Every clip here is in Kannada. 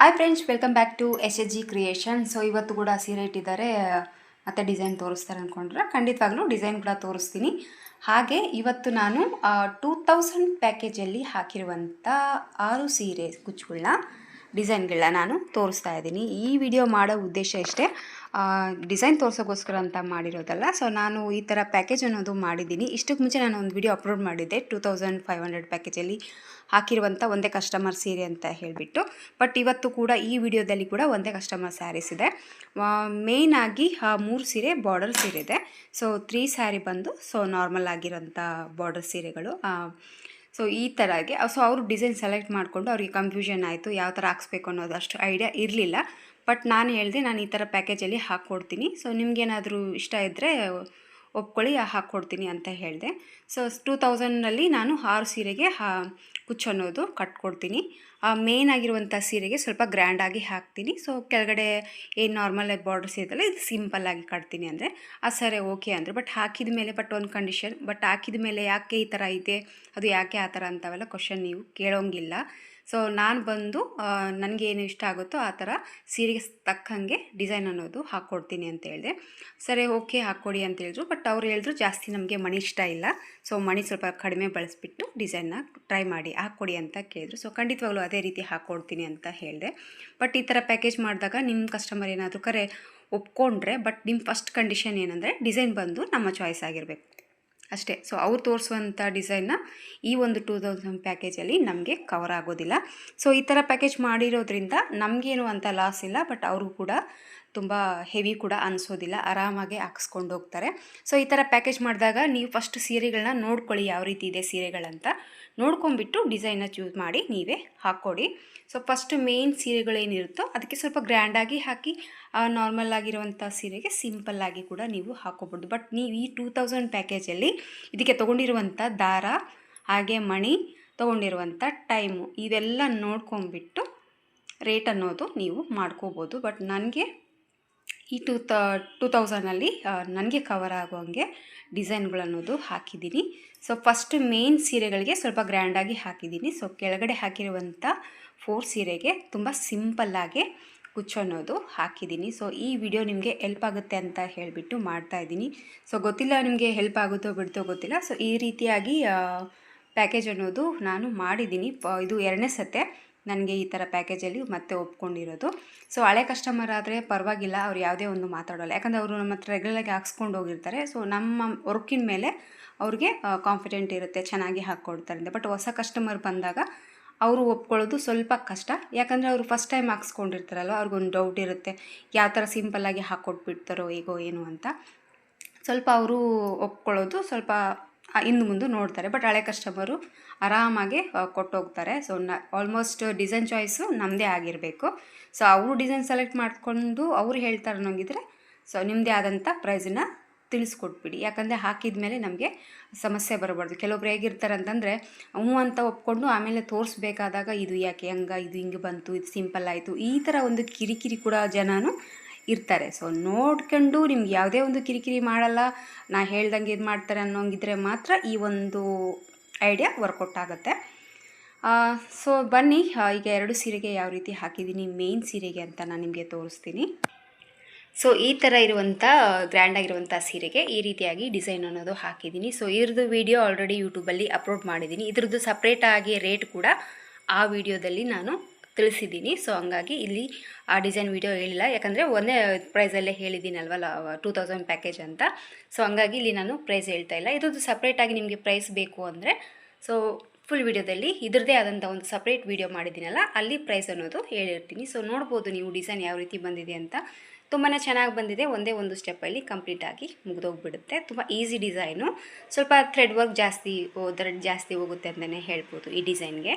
Hi friends welcome back to S H G creation so ಇವತ್ತು ಕೂಡ ಸೀರೆ ಇಟ್ಟಿದ್ದಾರೆ ಮತ್ತು ಡಿಸೈನ್ ತೋರಿಸ್ತಾರೆ ಅಂದ್ಕೊಂಡ್ರೆ ಖಂಡಿತವಾಗ್ಲೂ ಡಿಸೈನ್ ಕೂಡ ತೋರಿಸ್ತೀನಿ. ಹಾಗೆ ಇವತ್ತು ನಾನು ಟೂ ತೌಸಂಡ್ ಪ್ಯಾಕೇಜಲ್ಲಿ ಹಾಕಿರುವಂಥ ಆರು ಸೀರೆ ಕುಚ್ಚುಗಳನ್ನ ಡಿಸೈನ್ಗಳನ್ನ ನಾನು ತೋರಿಸ್ತಾ ಇದ್ದೀನಿ. ಈ ವಿಡಿಯೋ ಮಾಡೋ ಉದ್ದೇಶ ಇಷ್ಟೇ. ಡಿಸೈನ್ ತೋರಿಸೋಕ್ಕೋಸ್ಕರ ಅಂತ ಮಾಡಿರೋದಲ್ಲ. ಸೊ ನಾನು ಈ ಥರ ಪ್ಯಾಕೇಜ್ ಅನ್ನೋದು ಮಾಡಿದ್ದೀನಿ. ಇಷ್ಟಕ್ಕೆ ಮುಂಚೆ ನಾನು ಒಂದು ವಿಡಿಯೋ ಅಪ್ಲೋಡ್ ಮಾಡಿದ್ದೆ. ಟೂ ತೌಸಂಡ್ ಫೈವ್ ಹಂಡ್ರೆಡ್ ಪ್ಯಾಕೇಜಲ್ಲಿ ಹಾಕಿರುವಂಥ ಒಂದೇ ಕಸ್ಟಮರ್ ಸೀರೆ ಅಂತ ಹೇಳಿಬಿಟ್ಟು. ಬಟ್ ಇವತ್ತು ಕೂಡ ಈ ವಿಡಿಯೋದಲ್ಲಿ ಕೂಡ ಒಂದೇ ಕಸ್ಟಮರ್ ಸ್ಯಾರೀಸ್ ಇದೆ. ಮೇಯ್ನಾಗಿ ಮೂರು ಸೀರೆ ಬಾರ್ಡರ್ ಸೀರೆ ಇದೆ. ಸೊ ತ್ರೀ ಸ್ಯಾರಿ ಬಂದು ಸೊ ನಾರ್ಮಲ್ ಆಗಿರೋಂಥ ಬಾರ್ಡರ್ ಸೀರೆಗಳು ಸೊ ಈ ಥರಗೆ ಸೊ ಅವರು ಡಿಸೈನ್ ಸೆಲೆಕ್ಟ್ ಮಾಡಿಕೊಂಡು ಅವ್ರಿಗೆ ಕನ್ಫ್ಯೂಷನ್ ಆಯಿತು, ಯಾವ ಥರ ಹಾಕ್ಸ್ಬೇಕು ಅನ್ನೋದು ಅಷ್ಟು ಐಡಿಯಾ ಇರಲಿಲ್ಲ. ಬಟ್ ನಾನು ಹೇಳಿದೆ, ನಾನು ಈ ಥರ ಪ್ಯಾಕೇಜಲ್ಲಿ ಹಾಕ್ಕೊಡ್ತೀನಿ ಸೊ ನಿಮಗೇನಾದರೂ ಇಷ್ಟ ಇದ್ದರೆ ಒಪ್ಕೊಳ್ಳಿ ಹಾಕ್ಕೊಡ್ತೀನಿ ಅಂತ ಹೇಳಿದೆ. ಸೊ ಟೂ ತೌಸಂಡಲ್ಲಿ ನಾನು ಆರು ಸೀರೆಗೆ, ಹಾ ಕುಚ್ಚು ಅನ್ನೋದು ಕಟ್ಕೊಡ್ತೀನಿ. ಮೇನ್ ಆಗಿರುವಂಥ ಸೀರೆಗೆ ಸ್ವಲ್ಪ ಗ್ರ್ಯಾಂಡಾಗಿ ಹಾಕ್ತೀನಿ. ಸೊ ಕೆಳಗಡೆ ಏನು ನಾರ್ಮಲ್ ಆಗಿ ಬಾರ್ಡರ್ಸ್ ಇರುತ್ತಲ್ಲ ಇದು ಸಿಂಪಲ್ಲಾಗಿ ಕಟ್ತೀನಿ ಅಂದರೆ, ಆ ಸರಿ ಓಕೆ ಅಂದರೆ ಬಟ್ ಹಾಕಿದ ಮೇಲೆ ಬಟ್ ಒಂದು ಕಂಡೀಷನ್ ಬಟ್ ಹಾಕಿದ ಮೇಲೆ ಯಾಕೆ ಈ ಥರ ಇದೆ, ಅದು ಯಾಕೆ ಆ ಥರ ಅಂತವೆಲ್ಲ ಕ್ವಶನ್ ನೀವು ಕೇಳೋಂಗಿಲ್ಲ. ಸೊ ನಾನು ಬಂದು ನನಗೆ ಏನು ಇಷ್ಟ ಆಗುತ್ತೋ ಆ ಥರ ಸೀರೆಗೆ ತಕ್ಕಂಗೆ ಡಿಸೈನ್ ಅನ್ನೋದು ಹಾಕ್ಕೊಡ್ತೀನಿ ಅಂತ ಹೇಳಿದೆ. ಸರಿ, ಓಕೆ ಹಾಕ್ಕೊಡಿ ಅಂತ ಹೇಳಿದ್ರು. ಬಟ್ ಅವ್ರು ಹೇಳಿದ್ರು ಜಾಸ್ತಿ ನಮಗೆ ಮಣಿ ಇಷ್ಟ ಇಲ್ಲ. ಸೊ ಮಣಿ ಸ್ವಲ್ಪ ಕಡಿಮೆ ಬಳಸಿಬಿಟ್ಟು ಡಿಸೈನ್ನ ಟ್ರೈ ಮಾಡಿ ಹಾಕ್ಕೊಡಿ ಅಂತ ಕೇಳಿದ್ರು. ಸೊ ಖಂಡಿತವಾಗ್ಲೂ ಅದೇ ರೀತಿ ಹಾಕ್ಕೊಡ್ತೀನಿ ಅಂತ ಹೇಳಿದೆ. ಬಟ್ ಈ ಥರ ಪ್ಯಾಕೇಜ್ ಮಾಡಿದಾಗ ನಿಮ್ಮ ಕಸ್ಟಮರ್ ಏನಾದರೂ ಕರೆ ಒಪ್ಕೊಂಡ್ರೆ, ಬಟ್ ನಿಮ್ಮ ಫಸ್ಟ್ ಕಂಡೀಷನ್ ಏನಂದರೆ ಡಿಸೈನ್ ಬಂದು ನಮ್ಮ ಚಾಯ್ಸ್ ಆಗಿರಬೇಕು. ಅಷ್ಟೇ. ಸೊ ಅವ್ರು ತೋರಿಸುವಂಥ ಡಿಸೈನ್ನ ಈ ಒಂದು ಟೂ ತೌಸಂಡ್ ಪ್ಯಾಕೇಜಲ್ಲಿ ನಮಗೆ ಕವರ್ ಆಗೋದಿಲ್ಲ. ಸೊ ಈ ಥರ ಪ್ಯಾಕೇಜ್ ಮಾಡಿರೋದ್ರಿಂದ ನಮಗೇನು ಅಂತ ಲಾಸ್ ಇಲ್ಲ ಬಟ್ ಅವರು ಕೂಡ ತುಂಬ ಹೆವಿ ಕೂಡ ಅನಿಸೋದಿಲ್ಲ. ಆರಾಮಾಗಿ ಹಾಕ್ಸ್ಕೊಂಡು ಹೋಗ್ತಾರೆ. ಸೊ ಈ ಥರ ಪ್ಯಾಕೇಜ್ ಮಾಡಿದಾಗ ನೀವು ಫಸ್ಟ್ ಸೀರೆಗಳನ್ನ ನೋಡ್ಕೊಳ್ಳಿ ಯಾವ ರೀತಿ ಇದೆ ಸೀರೆಗಳಂತ. ನೋಡ್ಕೊಂಬಿಟ್ಟು ಡಿಸೈನ್ನ ಚೂಸ್ ಮಾಡಿ ನೀವೇ ಹಾಕ್ಕೊಡಿ. ಸೊ ಫಸ್ಟ್ ಮೇನ್ ಸೀರೆಗಳೇನಿರುತ್ತೋ ಅದಕ್ಕೆ ಸ್ವಲ್ಪ ಗ್ರ್ಯಾಂಡಾಗಿ ಹಾಕಿ ನಾರ್ಮಲ್ ಆಗಿರುವಂಥ ಸೀರೆಗೆ ಸಿಂಪಲ್ಲಾಗಿ ಕೂಡ ನೀವು ಹಾಕೋಬೋದು ಬಟ್ ನೀವು ಈ ಟೂ ತೌಸಂಡ್ ಪ್ಯಾಕೇಜಲ್ಲಿ ಇದಕ್ಕೆ ತೊಗೊಂಡಿರುವಂಥ ದಾರ, ಹಾಗೆ ಮಣಿ ತೊಗೊಂಡಿರುವಂಥ ಟೈಮು ಇವೆಲ್ಲ ನೋಡ್ಕೊಂಬಿಟ್ಟು ರೇಟ್ ಅನ್ನೋದು ನೀವು ಮಾಡ್ಕೋಬೋದು. ಬಟ್ ನನಗೆ ಈ ಟೂ ತ, ಟೂ ತೌಸಂಡಲ್ಲಿ ನನಗೆ ಕವರ್ ಆಗೋಂಗೆ ಡಿಸೈನ್ಗಳನ್ನೋದು ಹಾಕಿದ್ದೀನಿ. ಸೊ ಫಸ್ಟ್ ಮೇನ್ ಸೀರೆಗಳಿಗೆ ಸ್ವಲ್ಪ ಗ್ರ್ಯಾಂಡಾಗಿ ಹಾಕಿದ್ದೀನಿ. ಸೊ ಕೆಳಗಡೆ ಹಾಕಿರುವಂಥ ಫೋರ್ ಸೀರೆಗೆ ತುಂಬ ಸಿಂಪಲ್ಲಾಗಿ ಅನ್ನೋದು ಹಾಕಿದ್ದೀನಿ. ಸೊ ಈ ವಿಡಿಯೋ ನಿಮಗೆ ಹೆಲ್ಪ್ ಆಗುತ್ತೆ ಅಂತ ಹೇಳಿಬಿಟ್ಟು ಮಾಡ್ತಾಯಿದ್ದೀನಿ ಸೊ ಗೊತ್ತಿಲ್ಲ ನಿಮಗೆ ಹೆಲ್ಪ್ ಆಗುತ್ತೋ ಬಿಡ್ತೋ ಗೊತ್ತಿಲ್ಲ. ಸೊ ಈ ರೀತಿಯಾಗಿ ಪ್ಯಾಕೇಜ್ ಅನ್ನೋದು ನಾನು ಮಾಡಿದ್ದೀನಿ. ಇದು ಎರಡನೇ ಸತೆ. ನನಗೆ ಈ ಥರ ಪ್ಯಾಕೇಜಲ್ಲಿ ಮತ್ತೆ ಒಪ್ಕೊಂಡಿರೋದು. ಸೊ, ಹಳೆ ಕಸ್ಟಮರ್ ಆದರೆ ಪರವಾಗಿಲ್ಲ, ಅವ್ರು ಯಾವುದೇ ಒಂದು ಮಾತಾಡೋಲ್ಲ. ಯಾಕಂದರೆ ಅವರು ನಮ್ಮ ಹತ್ರ ರೆಗ್ಯುಲರಾಗಿ ಹಾಕ್ಸ್ಕೊಂಡು ಹೋಗಿರ್ತಾರೆ. ಸೊ, ನಮ್ಮ ವರ್ಕಿನ ಮೇಲೆ ಅವ್ರಿಗೆ ಕಾನ್ಫಿಡೆಂಟ್ ಇರುತ್ತೆ, ಚೆನ್ನಾಗಿ ಹಾಕ್ಕೊಡ್ತಾರೆ ಬಟ್ ಹೊಸ ಕಸ್ಟಮರ್ ಬಂದಾಗ ಅವರು ಒಪ್ಕೊಳ್ಳೋದು ಸ್ವಲ್ಪ ಕಷ್ಟ. ಯಾಕಂದರೆ ಅವರು ಫಸ್ಟ್ ಟೈಮ್ ಹಾಕ್ಸ್ಕೊಂಡಿರ್ತಾರಲ್ವ, ಅವ್ರಿಗೊಂದು ಡೌಟ್ ಇರುತ್ತೆ. ಯಾವ ಥರ ಸಿಂಪಲ್ಲಾಗಿ ಹಾಕ್ಕೊಟ್ಬಿಡ್ತಾರೋ, ಹೇಗೋ, ಏನು ಅಂತ. ಸ್ವಲ್ಪ ಅವರು ಒಪ್ಕೊಳ್ಳೋದು ಸ್ವಲ್ಪ ಇನ್ನು ಮುಂದೆ ನೋಡ್ತಾರೆ. ಬಟ್ ಹಳೆ ಕಸ್ಟಮರು ಆರಾಮಾಗಿ ಕೊಟ್ಟೋಗ್ತಾರೆ. ಸೊ ನ ಆಲ್ಮೋಸ್ಟ್ ಡಿಸೈನ್ ಚಾಯ್ಸು ನಮ್ಮದೇ ಆಗಿರಬೇಕು. ಸೊ ಅವರು ಡಿಸೈನ್ ಸೆಲೆಕ್ಟ್ ಮಾಡಿಕೊಂಡು ಅವರು ಹೇಳ್ತಾರೆ ಅನ್ನೋಂಗಿದ್ರೆ ಸೊ ನಿಮ್ಮದೇ ಆದಂಥ ಪ್ರೈಸನ್ನ ತಿಳಿಸ್ಕೊಟ್ಬಿಡಿ. ಯಾಕಂದರೆ ಹಾಕಿದ ಮೇಲೆ ನಮಗೆ ಸಮಸ್ಯೆ ಬರಬಾರ್ದು. ಕೆಲವೊಬ್ರು ಹೇಗಿರ್ತಾರೆ ಅಂತಂದರೆ, ಹ್ಞೂ ಅಂತ ಒಪ್ಕೊಂಡು ಆಮೇಲೆ ತೋರಿಸ್ಬೇಕಾದಾಗ, ಇದು ಯಾಕೆ ಹಂಗೆ? ಇದು ಹಿಂಗೆ ಬಂತು, ಇದು ಸಿಂಪಲ್ ಆಯಿತು. ಈ ಥರ ಒಂದು ಕಿರಿಕಿರಿ ಕೂಡ ಜನನು ಇರ್ತಾರೆ. ಸೊ ನೋಡ್ಕೊಂಡು ನಿಮ್ಗೆ ಯಾವುದೇ ಒಂದು ಕಿರಿಕಿರಿ ಮಾಡಲ್ಲ, ನಾ ಹೇಳ್ದಂಗೆ ಇದು ಮಾಡ್ತಾರೆ ಅನ್ನೋಂಗಿದ್ರೆ ಮಾತ್ರ ಈ ಒಂದು ಐಡಿಯಾ ವರ್ಕೌಟ್ ಆಗುತ್ತೆ. ಸೊ ಬನ್ನಿ ಈಗ ಎರಡು ಸೀರೆಗೆ ಯಾವ ರೀತಿ ಹಾಕಿದ್ದೀನಿ ಮೇನ್ ಸೀರೆಗೆ ಅಂತ ನಾನು ನಿಮಗೆ ತೋರಿಸ್ತೀನಿ. ಸೊ ಈ ಥರ ಇರುವಂಥ ಗ್ರ್ಯಾಂಡ್ ಆಗಿರುವಂಥ ಸೀರೆಗೆ ಈ ರೀತಿಯಾಗಿ ಡಿಸೈನ್ ಅನ್ನೋದು ಹಾಕಿದ್ದೀನಿ. ಸೊ ಇದ್ರದ್ದು ವಿಡಿಯೋ ಆಲ್ರೆಡಿ ಯೂಟ್ಯೂಬಲ್ಲಿ ಅಪ್ಲೋಡ್ ಮಾಡಿದ್ದೀನಿ. ಇದ್ರದ್ದು ಸಪ್ರೇಟಾಗಿ ರೇಟ್ ಕೂಡ ಆ ವಿಡಿಯೋದಲ್ಲಿ ನಾನು ತಿಳಿಸಿದ್ದೀನಿ. ಸೊ ಹಂಗಾಗಿ ಇಲ್ಲಿ ಆ ಡಿಸೈನ್ ವಿಡಿಯೋ ಹೇಳಿಲ್ಲ. ಯಾಕಂದರೆ ಒಂದೇ ಪ್ರೈಸಲ್ಲೇ ಹೇಳಿದ್ದೀನಲ್ವಲ್ಲ ಟೂ ತೌಸಂಡ್ ಪ್ಯಾಕೇಜ್ ಅಂತ. ಸೊ ಹಂಗಾಗಿ ಇಲ್ಲಿ ನಾನು ಪ್ರೈಸ್ ಹೇಳ್ತಾ ಇಲ್ಲ. ಇದ್ರದ್ದು ಸಪ್ರೇಟಾಗಿ ನಿಮಗೆ ಪ್ರೈಸ್ ಬೇಕು ಅಂದರೆ ಸೊ ಫುಲ್ ವಿಡಿಯೋದಲ್ಲಿ ಇದ್ರದ್ದೇ ಆದಂಥ ಒಂದು ಸಪ್ರೇಟ್ ವಿಡಿಯೋ ಮಾಡಿದ್ದೀನಲ್ಲ, ಅಲ್ಲಿ ಪ್ರೈಸ್ ಅನ್ನೋದು ಹೇಳಿರ್ತೀನಿ. ಸೊ ನೋಡ್ಬೋದು ನೀವು ಡಿಸೈನ್ ಯಾವ ರೀತಿ ಬಂದಿದೆ ಅಂತ. ತುಂಬಾ ಚೆನ್ನಾಗಿ ಬಂದಿದೆ. ಒಂದೇ ಒಂದು ಸ್ಟೆಪ್ಪಲ್ಲಿ ಕಂಪ್ಲೀಟಾಗಿ ಮುಗಿದೋಗ್ಬಿಡುತ್ತೆ. ತುಂಬ ಈಸಿ ಡಿಸೈನು ಸ್ವಲ್ಪ ಥ್ರೆಡ್ ವರ್ಕ್ ಜಾಸ್ತಿ ಥ್ರೆಡ್ ಜಾಸ್ತಿ ಹೋಗುತ್ತೆ ಅಂತಲೇ ಹೇಳ್ಬೋದು ಈ ಡಿಸೈನ್ಗೆ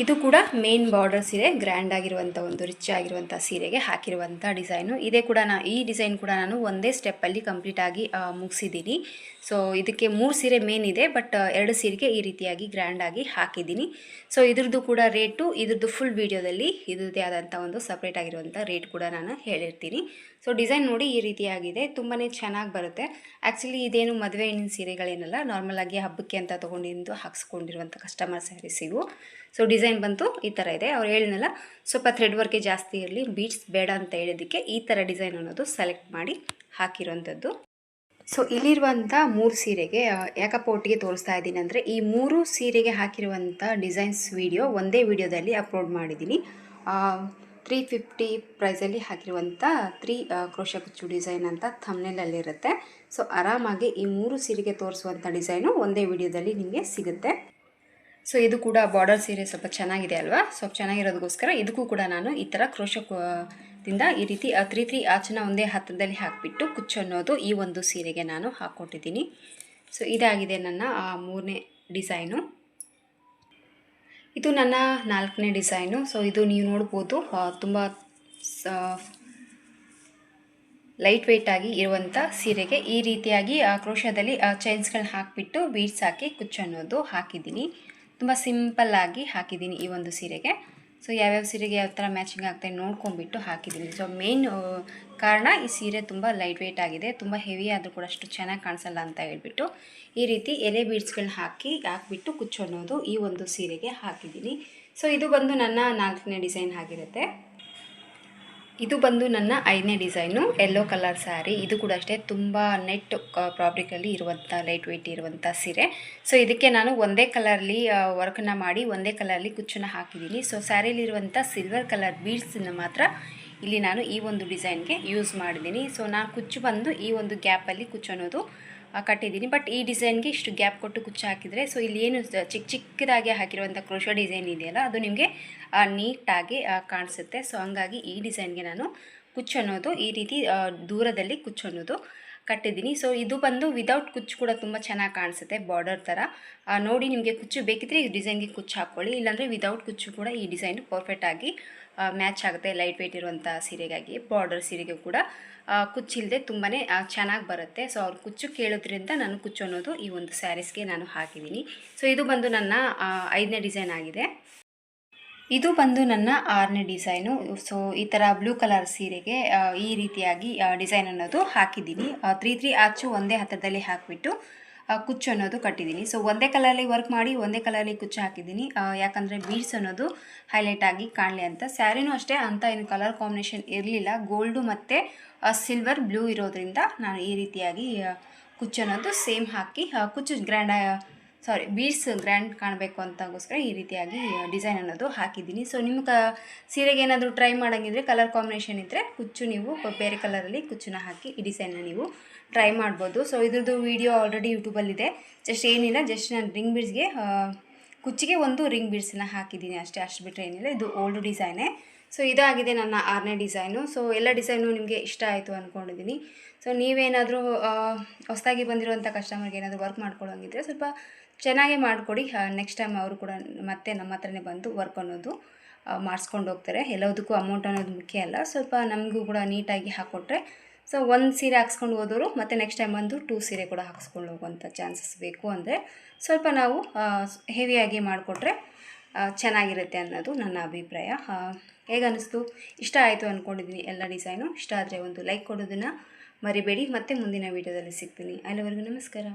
ಇದು ಕೂಡ ಮೇನ್ ಬಾರ್ಡರ್ ಸೀರೆ ಗ್ರ್ಯಾಂಡ್ ಆಗಿರುವಂಥ ಒಂದು ರಿಚ್ ಆಗಿರುವಂಥ ಸೀರೆಗೆ ಹಾಕಿರುವಂಥ ಡಿಸೈನು ಇದೇ ಕೂಡ ನಾ, ಈ ಡಿಸೈನ್ ಕೂಡ ನಾನು ಒಂದೇ ಸ್ಟೆಪ್ಪಲ್ಲಿ ಕಂಪ್ಲೀಟಾಗಿ ಮುಗಿಸಿದ್ದೀನಿ. ಸೊ ಇದಕ್ಕೆ ಮೂರು ಸೀರೆ ಮೇನ್ ಇದೆ ಬಟ್ ಎರಡು ಸೀರೆಗೆ ಈ ರೀತಿಯಾಗಿ ಗ್ರ್ಯಾಂಡಾಗಿ ಹಾಕಿದ್ದೀನಿ. ಸೊ ಇದ್ರದ್ದು ಕೂಡ ರೇಟು ಇದ್ರದ್ದು ಫುಲ್ ವೀಡಿಯೋದಲ್ಲಿ ಇದ್ರದ್ದೇ ಆದಂಥ ಒಂದು ಸಪ್ರೇಟ್ ಆಗಿರುವಂಥ ರೇಟ್ ಕೂಡ ನಾನು ಹೇಳಿರ್ತೀನಿ. ಸೊ ಡಿಸೈನ್ ನೋಡಿ ಈ ರೀತಿಯಾಗಿದೆ ತುಂಬಾ ಚೆನ್ನಾಗಿ ಬರುತ್ತೆ. ಆ್ಯಕ್ಚುಲಿ ಇದೇನು ಮದುವೆ ಹೆಣ್ಣಿನ ಸೀರೆಗಳೇನಲ್ಲ ನಾರ್ಮಲಾಗಿ ಹಬ್ಬಕ್ಕೆ ಅಂತ ತೊಗೊಂಡಿದ್ದು ಹಾಕ್ಸ್ಕೊಂಡಿರುವಂಥ ಕಸ್ಟಮರ್ ಸ್ಯಾರೀಸಿಗೂ ಸೊ ಡಿಸೈನ್ ಬಂತು ಈ ಥರ ಇದೆ. ಅವ್ರು ಹೇಳಿದ್ನಲ್ಲ, ಸ್ವಲ್ಪ ಥ್ರೆಡ್ ವರ್ಕೆ ಜಾಸ್ತಿ ಇರಲಿ ಬೀಟ್ಸ್ ಬೇಡ ಅಂತ ಹೇಳಿದ್ದಕ್ಕೆ ಈ ಥರ ಡಿಸೈನ್ ಅನ್ನೋದು ಸೆಲೆಕ್ಟ್ ಮಾಡಿ ಹಾಕಿರೋಂಥದ್ದು ಸೊ ಇಲ್ಲಿರುವಂಥ ಮೂರು ಸೀರೆಗೆ ಯಾಕಪ್ಪ ಒಟ್ಟಿಗೆ ತೋರಿಸ್ತಾ ಇದ್ದೀನಿ. ಅಂದರೆ ಈ ಮೂರು ಸೀರೆಗೆ ಹಾಕಿರುವಂಥ ಡಿಸೈನ್ಸ್ ವಿಡಿಯೋ ಒಂದೇ ವಿಡಿಯೋದಲ್ಲಿ ಅಪ್ಲೋಡ್ ಮಾಡಿದ್ದೀನಿ. ತ್ರೀ ಫಿಫ್ಟಿ ಪ್ರೈಸಲ್ಲಿ ಹಾಕಿರುವಂಥ ತ್ರೀ ಕ್ರೋಶ ಕುಚ್ಚು ಡಿಸೈನ್ ಅಂತ ಥಮ್ನೇಲಲ್ಲಿರುತ್ತೆ ಸೊ ಆರಾಮಾಗಿ ಈ ಮೂರು ಸೀರೆಗೆ ತೋರಿಸುವಂಥ ಡಿಸೈನು ಒಂದೇ ವಿಡಿಯೋದಲ್ಲಿ ನಿಮಗೆ ಸಿಗುತ್ತೆ. ಸೊ ಇದು ಕೂಡ ಬಾರ್ಡರ್ ಸೀರೆ ಸ್ವಲ್ಪ ಚೆನ್ನಾಗಿದೆ ಅಲ್ವಾ? ಸ್ವಲ್ಪ ಚೆನ್ನಾಗಿರೋದಕ್ಕೋಸ್ಕರ ಇದಕ್ಕೂ ಕೂಡ ನಾನು ಈ ಥರ ಕ್ರೋಶ ದಿಂದ ಈ ರೀತಿ ತ್ರೀ ತ್ರೀ ಆಚನ ಒಂದೇ ಹತ್ತದಲ್ಲಿ ಹಾಕಿಬಿಟ್ಟು ಕುಚ್ಚು ಅನ್ನೋದು ಈ ಒಂದು ಸೀರೆಗೆ ನಾನು ಹಾಕ್ಕೊಟ್ಟಿದ್ದೀನಿ ಸೊ ಇದಾಗಿದೆ ನನ್ನ ಮೂರನೇ ಡಿಸೈನು ಇದು ನನ್ನ ನಾಲ್ಕನೇ ಡಿಸೈನು. ಸೊ ಇದು ನೀವು ನೋಡ್ಬೋದು. ತುಂಬ ಲೈಟ್ ವೆಯ್ಟಾಗಿ ಇರುವಂಥ ಸೀರೆಗೆ ಈ ರೀತಿಯಾಗಿ ಕ್ರೋಶದಲ್ಲಿ ಚೈನ್ಸ್ಗಳನ್ನ ಹಾಕಿಬಿಟ್ಟು ಬೀಡ್ಸ್ ಹಾಕಿ ಕುಚ್ಚು ಅನ್ನೋದು ಹಾಕಿದ್ದೀನಿ. ತುಂಬ ಸಿಂಪಲ್ಲಾಗಿ ಹಾಕಿದ್ದೀನಿ ಈ ಒಂದು ಸೀರೆಗೆ. ಸೊ ಯಾವ್ಯಾವ ಸೀರೆಗೆ ಯಾವ ಥರ ಮ್ಯಾಚಿಂಗ್ ಆಗ್ತಾಯಿ ನೋಡ್ಕೊಂಡ್ಬಿಟ್ಟು ಹಾಕಿದ್ದೀನಿ. ಸೊ ಮೇನ್ ಕಾರಣ ಈ ಸೀರೆ ತುಂಬ ಲೈಟ್ ವೆಯ್ಟ್ ಆಗಿದೆ. ತುಂಬ ಹೆವಿ ಆದರೂ ಕೂಡ ಅಷ್ಟು ಚೆನ್ನಾಗಿ ಕಾಣಿಸಲ್ಲ ಅಂತ ಹೇಳ್ಬಿಟ್ಟು ಈ ರೀತಿ ಎಲೆ ಬೀಡ್ಸ್ಗಳನ್ನ ಹಾಕಿ ಹಾಕ್ಬಿಟ್ಟು ಕುಚ್ಚು ಅನ್ನೋದು ಈ ಒಂದು ಸೀರೆಗೆ ಹಾಕಿದ್ದೀನಿ. ಸೊ ಇದು ಬಂದು ನನ್ನ ನಾಲ್ಕನೇ ಡಿಸೈನ್ ಆಗಿರುತ್ತೆ. ಇದು ಬಂದು ನನ್ನ ಐದನೇ ಡಿಸೈನು ಯೆಲ್ಲೋ ಕಲರ್ ಸ್ಯಾರಿ ಇದು ಕೂಡ ಅಷ್ಟೇ ತುಂಬ ನೆಟ್ ಪ್ರಾಬ್ರಿಕಲ್ಲಿ ಇರುವಂಥ ಲೈಟ್ ವೆಯ್ಟ್ ಇರುವಂಥ ಸೀರೆ. ಸೊ ಇದಕ್ಕೆ ನಾನು ಒಂದೇ ಕಲರ್ಲಿ ವರ್ಕನ್ನ ಮಾಡಿ ಒಂದೇ ಕಲರ್ಲಿ ಕುಚ್ಚನ್ನು ಹಾಕಿದ್ದೀನಿ. ಸೊ ಸ್ಯಾರಿಲಿರುವಂಥ ಸಿಲ್ವರ್ ಕಲರ್ ಬೀಡ್ಸನ್ನು ಮಾತ್ರ ಇಲ್ಲಿ ನಾನು ಈ ಒಂದು ಡಿಸೈನ್ಗೆ ಯೂಸ್ ಮಾಡಿದ್ದೀನಿ. ಸೊ ನಾನು ಕುಚ್ಚು ಬಂದು ಈ ಒಂದು ಗ್ಯಾಪಲ್ಲಿ ಕುಚ್ಚು ಅನ್ನೋದು ಕಟ್ಟಿದ್ದೀನಿ. ಬಟ್ ಈ ಡಿಸೈನ್ಗೆ ಇಷ್ಟು ಗ್ಯಾಪ್ ಕೊಟ್ಟು ಕುಚ್ಚು ಹಾಕಿದರೆ ಸೊ ಇಲ್ಲಿ ಏನು ಚಿಕ್ಕ ಚಿಕ್ಕದಾಗಿ ಹಾಕಿರುವಂಥ ಕ್ರೋಶ ಡಿಸೈನ್ ಇದೆಯಲ್ಲ, ಅದು ನಿಮಗೆ ನೀಟಾಗಿ ಕಾಣಿಸುತ್ತೆ. ಸೊ ಹಂಗಾಗಿ ಈ ಡಿಸೈನ್ಗೆ ನಾನು ಕುಚ್ಚು ಅನ್ನೋದು ಈ ರೀತಿ ದೂರದಲ್ಲಿ ಕುಚ್ಚು ಅನ್ನೋದು ಕಟ್ಟಿದ್ದೀನಿ. ಸೊ ಇದು ಬಂದು ವಿದೌಟ್ ಕುಚ್ಚು ಕೂಡ ತುಂಬ ಚೆನ್ನಾಗಿ ಕಾಣಿಸುತ್ತೆ ಬಾರ್ಡರ್ ಥರ ನೋಡಿ ನಿಮಗೆ ಕುಚ್ಚು ಬೇಕಿದ್ರೆ ಈ ಡಿಸೈನ್ಗೆ ಕುಚ್ಚು ಹಾಕ್ಕೊಳ್ಳಿ ಇಲ್ಲಾಂದರೆ ವಿದೌಟ್ ಕುಚ್ಚು ಕೂಡ ಈ ಡಿಸೈನ್ ಪರ್ಫೆಕ್ಟಾಗಿ ಮ್ಯಾಚ್ ಆಗುತ್ತೆ ಲೈಟ್ ವೆಯ್ಟ್ ಇರುವಂಥ ಸೀರೆಗಾಗಿ ಬಾರ್ಡರ್ ಸೀರೆಗೂ ಕೂಡ ಕುಚ್ಚಿಲ್ಲದೆ ತುಂಬಾ ಚೆನ್ನಾಗಿ ಬರುತ್ತೆ. ಸೊ ಅವ್ರು ಕುಚ್ಚು ಕೇಳೋದ್ರಿಂದ ನಾನು ಕುಚ್ಚು ಅನ್ನೋದು ಈ ಒಂದು ಸ್ಯಾರೀಸ್ಗೆ ನಾನು ಹಾಕಿದ್ದೀನಿ. ಸೊ ಇದು ಬಂದು ನನ್ನ ಐದನೇ ಡಿಸೈನ್ ಆಗಿದೆ. ಇದು ಬಂದು ನನ್ನ ಆರನೇ ಡಿಸೈನು ಸೊ ಈ ಥರ ಬ್ಲೂ ಕಲರ್ ಸೀರೆಗೆ ಈ ರೀತಿಯಾಗಿ ಡಿಸೈನ್ ಅನ್ನೋದು ಹಾಕಿದ್ದೀನಿ. ತ್ರೀ ತ್ರೀ ಆಚು ಒಂದೇ ಹತ್ತದಲ್ಲಿ ಹಾಕಿಬಿಟ್ಟು ಕುಚ್ಚು ಅನ್ನೋದು ಕಟ್ಟಿದ್ದೀನಿ. ಸೊ ಒಂದೇ ಕಲರಲ್ಲಿ ವರ್ಕ್ ಮಾಡಿ ಒಂದೇ ಕಲರಲ್ಲಿ ಕುಚ್ಚು ಹಾಕಿದ್ದೀನಿ. ಯಾಕಂದರೆ ಬೀಡ್ಸ್ ಅನ್ನೋದು ಹೈಲೈಟ್ ಆಗಿ ಕಾಣಲಿ ಅಂತ. ಸ್ಯಾರಿನೂ ಅಷ್ಟೇ ಅಂತ ಏನು ಕಲರ್ ಕಾಂಬಿನೇಷನ್ ಇರಲಿಲ್ಲ. ಗೋಲ್ಡು ಮತ್ತು ಸಿಲ್ವರ್ ಬ್ಲೂ ಇರೋದ್ರಿಂದ ನಾನು ಈ ರೀತಿಯಾಗಿ ಕುಚ್ಚು ಅನ್ನೋದು ಸೇಮ್ ಹಾಕಿ ಕುಚ್ಚು ಗ್ರ್ಯಾಂಡ್ ಸಾರಿ ಬೀಡ್ಸ್ ಗ್ರ್ಯಾಂಡ್ ಕಾಣಬೇಕು ಅಂತಗೋಸ್ಕರ ಈ ರೀತಿಯಾಗಿ ಡಿಸೈನ್ ಅನ್ನೋದು ಹಾಕಿದ್ದೀನಿ. ಸೊ ನಿಮ್ಮ ಕ, ಸೀರೆಗೆ ಏನಾದರೂ ಟ್ರೈ ಮಾಡೋಂಗಿದ್ರೆ ಕಲರ್ ಕಾಂಬಿನೇಷನ್ ಇದ್ದರೆ ಕುಚ್ಚು ನೀವು ಬೇರೆ ಕಲರಲ್ಲಿ ಕುಚ್ಚನ್ನ ಹಾಕಿ ಈ ಡಿಸೈನ್ನ ನೀವು ಟ್ರೈ ಮಾಡ್ಬೋದು. ಸೊ ಇದ್ರದ್ದು ವೀಡಿಯೋ ಆಲ್ರೆಡಿ ಯೂಟ್ಯೂಬಲ್ಲಿದೆ ಜಸ್ಟ್ ಏನಿಲ್ಲ ಜಸ್ಟ್ ನಾನು ರಿಂಗ್ ಬೀಡ್ಸ್ಗೆ ಕುಚ್ಚಿಗೆ ಒಂದು ರಿಂಗ್ ಬೀಡ್ಸನ್ನ ಹಾಕಿದ್ದೀನಿ ಅಷ್ಟೇ. ಅಷ್ಟು ಬಿಟ್ಟರೆ ಏನಿಲ್ಲ. ಇದು ಓಲ್ಡ್ ಡಿಸೈನೇ ಸೊ ಇದಾಗಿದೆ ನನ್ನ ಆರನೇ ಡಿಸೈನು ಸೊ ಎಲ್ಲ ಡಿಸೈನು ನಿಮಗೆ ಇಷ್ಟ ಆಯಿತು ಅಂದ್ಕೊಂಡಿದ್ದೀನಿ ಸೊ ನೀವೇನಾದರೂ ಹೊಸದಾಗಿ ಬಂದಿರುವಂಥ ಕಸ್ಟಮರ್ಗೆ ಏನಾದರೂ ವರ್ಕ್ ಮಾಡ್ಕೊಳ್ಳೋಂಗಿದ್ರೆ ಸ್ವಲ್ಪ ಚೆನ್ನಾಗೇ ಮಾಡಿಕೊಡಿ. ನೆಕ್ಸ್ಟ್ ಟೈಮ್ ಅವರು ಕೂಡ ಮತ್ತೆ ನಮ್ಮ ಹತ್ರನೇ ಬಂದು ವರ್ಕ್ ಅನ್ನೋದು ಮಾಡಿಸ್ಕೊಂಡು ಹೋಗ್ತಾರೆ. ಎಲ್ಲದಕ್ಕೂ ಅಮೌಂಟ್ ಅನ್ನೋದು ಮುಖ್ಯ ಅಲ್ಲ. ಸ್ವಲ್ಪ ನಮಗೂ ಕೂಡ ನೀಟಾಗಿ ಹಾಕ್ಕೊಟ್ರೆ ಸೊ ಒಂದು ಸೀರೆ ಹಾಕ್ಸ್ಕೊಂಡು ಹೋದವರು ಮತ್ತು ನೆಕ್ಸ್ಟ್ ಟೈಮ್ ಬಂದು ಟೂ ಸೀರೆ ಕೂಡ ಹಾಕ್ಸ್ಕೊಂಡು ಹೋಗುವಂಥ ಚಾನ್ಸಸ್ ಬೇಕು ಅಂದರೆ, ಸ್ವಲ್ಪ ನಾವು ಹೆವಿಯಾಗಿ ಮಾಡಿಕೊಟ್ರೆ ಚೆನ್ನಾಗಿರುತ್ತೆ ಅನ್ನೋದು ನನ್ನ ಅಭಿಪ್ರಾಯ. ಹೇಗೆ ಅನ್ನಿಸ್ತು ಇಷ್ಟ ಆಯಿತು ಅಂದ್ಕೊಂಡಿದ್ದೀನಿ ಎಲ್ಲ ಡಿಸೈನು ಇಷ್ಟ ಆದರೆ ಒಂದು ಲೈಕ್ ಕೊಡೋದನ್ನು ಮರಿಬೇಡಿ. ಮತ್ತೆ ಮುಂದಿನ ವೀಡಿಯೋದಲ್ಲಿ ಸಿಗ್ತೀನಿ. ಅಲ್ಲಿವರೆಗೂ ನಮಸ್ಕಾರ.